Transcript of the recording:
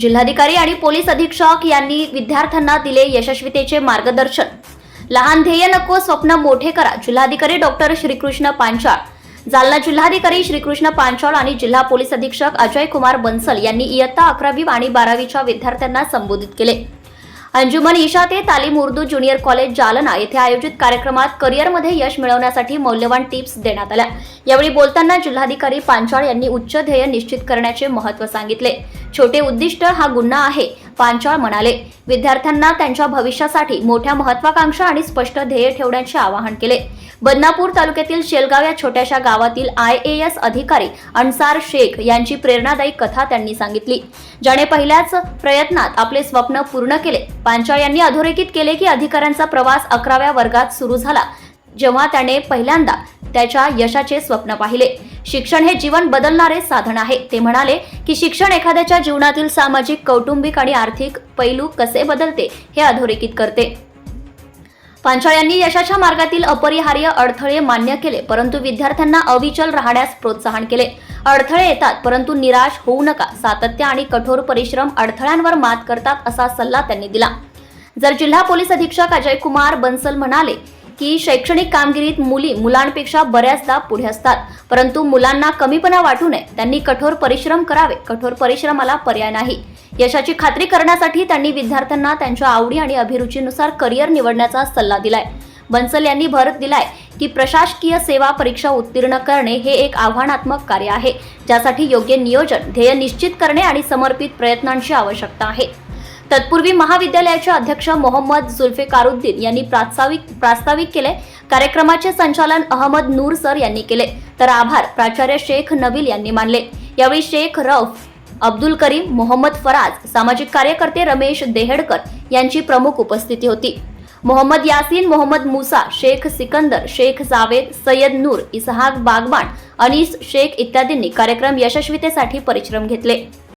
जिल्हाधिकारी आणि पोलीस अधीक्षक यांनी विद्यार्थ्यांना दिले यशस्वीतेचे मार्गदर्शन. लहान ध्येय नको स्वप्न मोठे करा जिल्हाधिकारी डॉक्टर श्रीकृष्ण पांचाळ. जालना जिल्हाधिकारी श्रीकृष्ण पांचाळ आणि जिल्हा पोलीस अधीक्षक अजय कुमार बन्सल यांनी इयत्ता अकरावी आणि बारावीच्या विद्यार्थ्यांना संबोधित केले. अंजुमन ईशा ते तालीम उर्दू ज्युनियर कॉलेज जालना येथे आयोजित कार्यक्रमात करिअरमध्ये यश मिळवण्यासाठी मौल्यवान टिप्स देण्यात आल्या. यावेळी बोलताना जिल्हाधिकारी पांचाळ यांनी उच्च ध्येय निश्चित करण्याचे महत्त्व सांगितले. छोटे उद्दिष्ट हा गुन्हा आहे. पांचाळ म्हणाले. विद्यार्थ्यांना त्यांच्या भविष्यासाठी मोठ्या महत्वाकांक्षा आणि स्पष्ट ध्येय ठेवण्याचे आवाहन केले. बदनापूर तालुक्यातील शेलगाव या छोट्याशा गावातील आय ए एस अधिकारी अन्सार शेख यांची प्रेरणादायी कथा त्यांनी सांगितली. ज्याने पहिल्याच प्रयत्नात आपले स्वप्न पूर्ण केले. पांचाळ यांनी अधोरेखित केले की अधिकाऱ्यांचा प्रवास अकराव्या वर्गात सुरू झाला जेव्हा त्याने पहिल्यांदा त्याच्या यशाचे स्वप्न पाहिले. शिक्षण हे जीवन बदलणारे साधन आहे. ते म्हणाले की शिक्षण एखाद्याच्या जीवनातील सामाजिक कौटुंबिक आणि आर्थिक पैलू कसे बदलते हे अधोरेखित करते. पांचाळ यांनी यशाच्या मार्गातील अपरिहार्य अडथळे मान्य केले परंतु विद्यार्थ्यांना अविचल राहण्यास प्रोत्साहन केले. अडथळे येतात परंतु निराश होऊ नका. सातत्य आणि कठोर परिश्रम अडथळ्यांवर मात करतात असा सल्ला त्यांनी दिला. जर जिल्हा पोलीस अधीक्षक अजय कुमार बन्सल म्हणाले की शैक्षणिक कामगिरीत मुली मुलांपेक्षा बऱ्याचदा पुढे असतात. परंतु मुलांना कमीपणा वाटू नये. त्यांनी कठोर परिश्रम करावे. कठोर परिश्रमाला पर्याय नाही. यशाची खात्री करण्यासाठी त्यांनी विद्यार्थ्यांना त्यांच्या आवडी आणि अभिरुचीनुसार करिअर निवडण्याचा सल्ला दिलाय. बन्सल यांनी भर दिलाय की प्रशासकीय सेवा परीक्षा उत्तीर्ण करणे हे एक आव्हानात्मक कार्य आहे ज्यासाठी योग्य नियोजन ध्येय निश्चित करणे आणि समर्पित प्रयत्नांची आवश्यकता आहे. तत्पूर्वी महाविद्यालयाचे अध्यक्ष मोहम्मद जुल्फिकारुद्दीन यांनी प्रास्ताविक प्रास्ताविक केले. कार्यक्रमाचे संचालन अहमद नूर सर यांनी केले. तर आभार प्राचार्य शेख नबील यांनी मानले. यावेळी शेख रफ अब्दुल करीम मोहम्मद फराज सामाजिक कार्यकर्ते रमेश देहेडकर यांची प्रमुख उपस्थिती होती. मोहम्मद यासीन मोहम्मद मुसा शेख सिकंदर शेख जावेद सय्यद नूर इसहाक बागबान अनीस शेख इत्यादींनी कार्यक्रम यशस्वीतेसाठी परिश्रम घेतले.